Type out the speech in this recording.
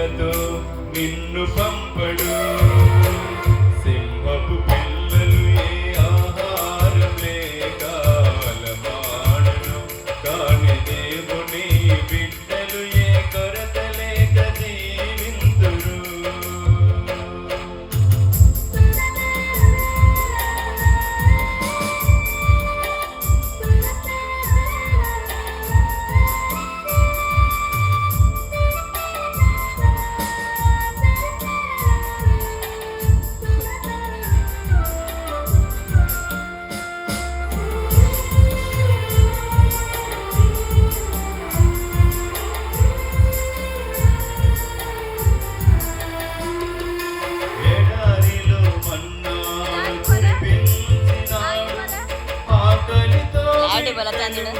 ఆయుసులతో నిన్ను పంపడు. உட்காந்துடும்